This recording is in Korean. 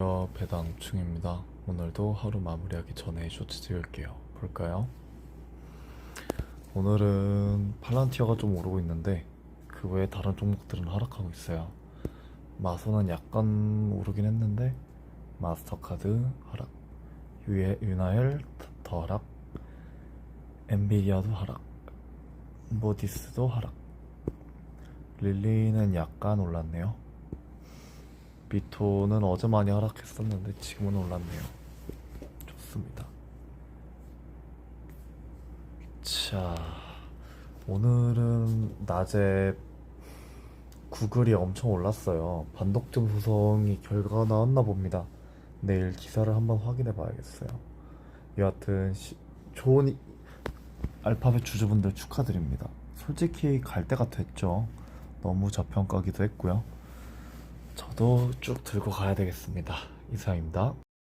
어, 배당충입니다. 오늘도 하루 마무리하기 전에 쇼츠 찍을게요. 볼까요? 오늘은 팔란티어가 좀 오르고 있는데 그 외에 다른 종목들은 하락하고 있어요. 마소는 약간 오르긴 했는데 마스터카드 하락, 유나헬 더 하락, 엔비디아도 하락, 모디스도 하락, 릴리는 약간 올랐네요. 비토는 어제 많이 하락했었는데 지금은 올랐네요. 좋습니다. 자, 오늘은 낮에 구글이 엄청 올랐어요. 반독점 소송이 결과가 나왔나 봅니다. 내일 기사를 한번 확인해 봐야겠어요. 여하튼 시- 좋은 이- 알파벳 주주분들 축하드립니다. 솔직히 갈 때가 됐죠. 너무 저평가기도 했고요. 저도 쭉 들고 가야 되겠습니다. 이상입니다.